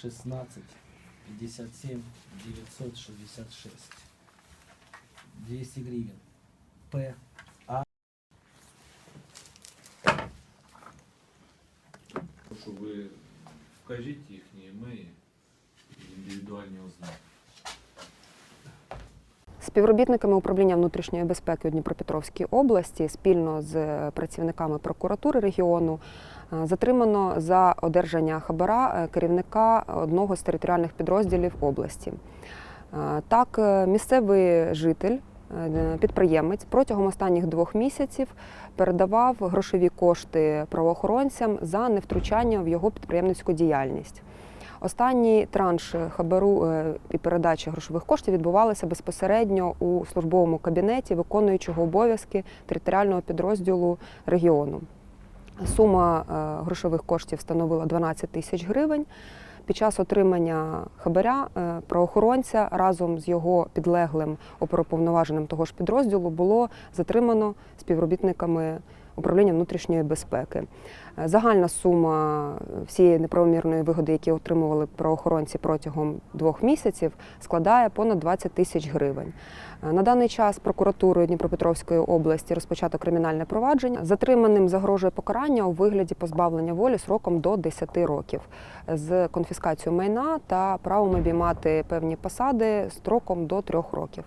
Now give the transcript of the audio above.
16 57 966. 200 гривен. П. А. Прошу, ви вкажіть їхні імеї і індивідуальні ознаки. Співробітниками управління внутрішньої безпеки у Дніпропетровській області спільно з працівниками прокуратури регіону е, затримано за одержання хабара е, керівника одного з територіальних підрозділів області. Е, Так, е, місцевий житель, е, підприємець протягом останніх двох місяців передавав грошові кошти правоохоронцям за невтручання в його підприємницьку діяльність. Останній транш хабару е, і передачі грошових коштів відбувалися безпосередньо у службовому кабінеті виконуючого обов'язки територіального підрозділу регіону. Сума е, грошових коштів становила 12 тисяч гривень. Під час отримання хабаря е, правоохоронця разом з його підлеглим оперуповноваженим того ж підрозділу було затримано співробітниками управління внутрішньої безпеки. Е, Загальна сума всієї неправомірної вигоди, які отримували правоохоронці протягом двох місяців, складає понад 20 тисяч гривень. Е, На даний час прокуратурою Дніпропетровської області розпочато кримінальне провадження. Затриманим загрожує покарання у вигляді позбавлення волі сроком до 10 років з конфіскацією майна та правом обіймати певні посади строком до 3 років.